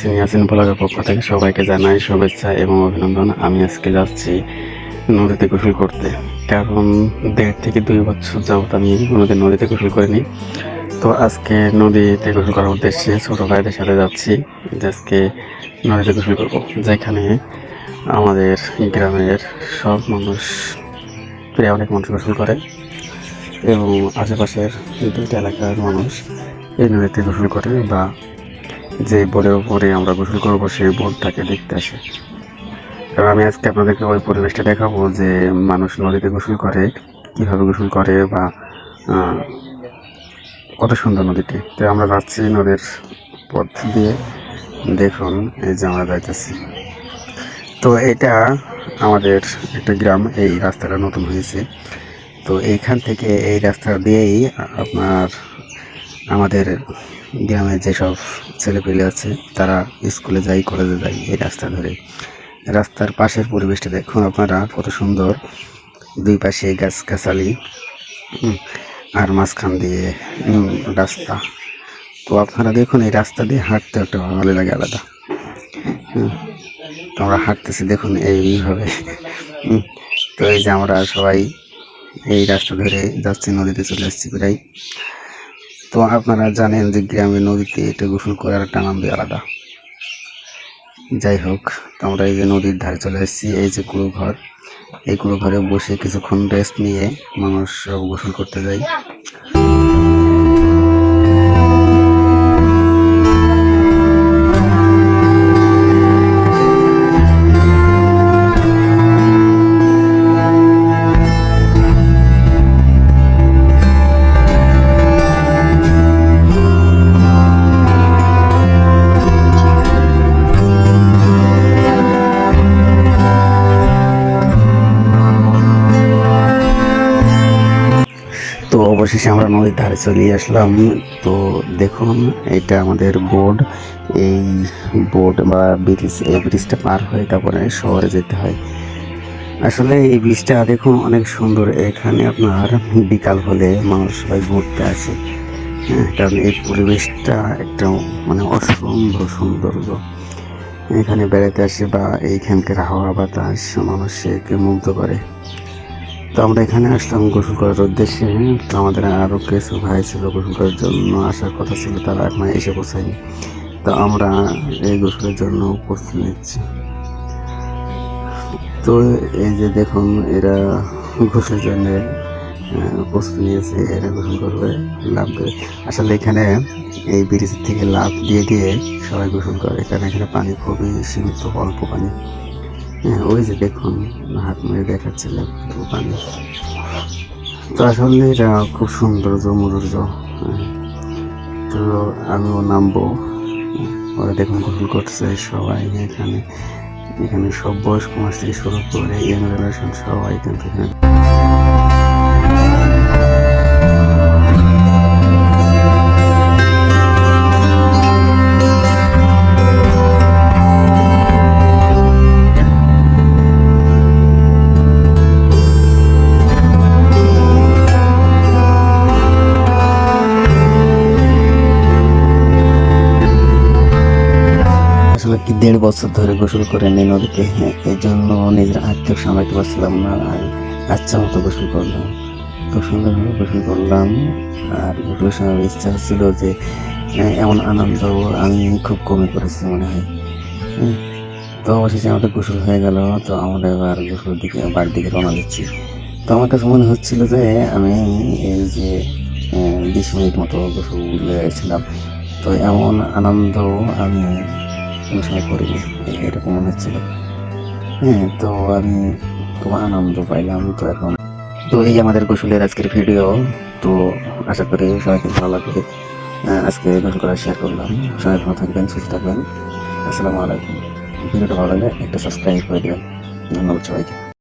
সিনিয়াসিন ব্লগের পক্ষ থেকে সবাইকে জানাই শুভেচ্ছা এবং অভিনন্দন। আমি আজকে যাচ্ছি নদীতে গোসল করতে। কারণ দেড় থেকে দুই বছর যাবত আমি কোনোদিন নদীতে গোসল করিনি। তো আজকে নদীতে গোসল করার উদ্দেশ্যে ছোটো ভাইদের সাথে যাচ্ছি। যে আজকে নদীতে গোসল করব। যেখানে আমাদের গ্রামের সব মানুষ, প্রায় অনেক মানুষ গোসল করে এবং আশেপাশের দুইটা এলাকার মানুষ এই নদীতে গোসল করে বা যে বোর্ডের উপরে আমরা গোসল করব, সেই বোর্ডটাকে দেখতে আসে। এবং আমি আজকে আপনাদেরকে ওই পরিবেশটা দেখাবো যে মানুষ নদীতে গোসল করে, কীভাবে গোসল করে বা কত সুন্দর নদীটি। তো আমরা যাচ্ছি নদীর পথ দিয়ে। দেখুন, এই যে আমরা যাইতেছি। তো এটা আমাদের একটা গ্রাম, এই রাস্তাটা নতুন হয়েছে। তো এইখান থেকে এই রাস্তা দিয়েই আপনার আমাদের গ্রামের যেসব ছেলেপেলে আছে তারা স্কুলে যায় কলেজে যায় এই রাস্তা ধরে। রাস্তার পাশের পরিবেশটা দেখুন আপনারা কত সুন্দর। দুই পাশে গাছগাছালি হুম, আর মাঝখান দিয়ে রাস্তা। তো আপনারা দেখুন এই রাস্তা দিয়ে হাঁটতে একটা ভালো লাগে আলাদা। তো আমরা হাঁটতেছি দেখুন এইভাবে। তো এই যে আমরা সবাই এই রাস্তা ধরে যাচ্ছি নদীতে চলে আসছি প্রায়। তো আপনারা জানেন যে গ্রামে, নদীতে এটা গোসল করার একটা আনন্দ আলাদা। যাই হোক, তো আমরা এই যে নদীর ধারে চলে এসেছি, এই যে কুড়ো ঘর এই কুড়ো ঘরে বসে কিছুক্ষণ রেস্ট নিয়ে মানুষ সব গোসল করতে যায়। অবশেষে আমরা নদীর ধারে চলে আসলাম। তো দেখুন, এটা আমাদের বোর্ড। এই বোর্ড বা ব্রিজ, এই ব্রিজটা পার হয়ে তারপরে শহরে যেতে হয়। আসলে এই ব্রিজটা দেখুন, অনেক সুন্দর। এখানে আপনার বিকাল হলে মানুষ সবাই ঘুরতে আসে। হ্যাঁ কারণ এই পরিবেশটা একটা মানে অসম্ভব সৌন্দর্য। এখানে বেড়াতে আসে বা এইখানকার হাওয়া বাতাস মানুষকে মুগ্ধ করে। তো আমরা এখানে আসলাম গোসল করার উদ্দেশ্যে। তো আমাদের আরও কিছু ভাই ছিল গোসল করার জন্য আসার কথা ছিল, তারা এখন এসে পৌঁছায়নি। তো আমরা এই গোসলের জন্য প্রস্তুতি নিচ্ছি। তো এই যে দেখুন, এরা গোসলের জন্য প্রস্তুতি নিয়েছে, এরা গোসল করবে, লাভ দেবে। আসলে এখানে এই ব্রিজ থেকে লাভ দিয়ে দিয়ে সবাই গোসল করে, কারণ এখানে পানি খুবই সীমিত, অল্প পানি। হ্যাঁ ওই যে দেখুন, হাত মেরে দেখাচ্ছিলাম পুরো পানি তো আসলে এটা খুব সৌন্দর্য মধুর্য হ্যাঁ। তো আমিও নামবো। ওরা দেখুন গোসল করছে সবাই এখানে। এখানে সব বয়স্ক মাস থেকে শুরু করে ইয়াং জেনারেশন সবাই কিন্তু এখানে আসলে কি দেড় বছর ধরে গোসল করে নদীতে? হ্যাঁ, এই জন্য নিজের আত্মীয় সামলাইতে পারছিলাম না আর আচ্ছা মতো গোসল করলাম। খুব সুন্দরভাবে গোসল করলাম। আর গোসলের সময় ইচ্ছা হচ্ছিল যে এমন আনন্দ আমি খুব কমই করেছি মনে হয়। তো অবশেষে আমাদের গোসল হয়ে গেল। তো আমরা এবার গোসলের দিকে বাড়ির দিকে রওনা দিচ্ছি। তো আমার কাছে মনে হচ্ছিল যে আমি এই যে আহ, বিশ মিনিট মতো গোসল ছিলাম তো এমন আনন্দ আমি কোনো সময় করিনি, এরকম মনে হচ্ছিল। হ্যাঁ তো আমি খুব আনন্দ পাইলাম তো এখন। তো এই আমাদের গোসলের আজকের ভিডিও তো আশা করি সবাইকে ভালো লাগবে। আজকে গোসল করা শেয়ার করলাম। সবাই ভালো থাকবেন, সুস্থ থাকবেন। আসসালামু আলাইকুম। ভিডিওটা ভালো লাগলে একটা সাবস্ক্রাইব করে দেবেন। ধন্যবাদ সবাইকে।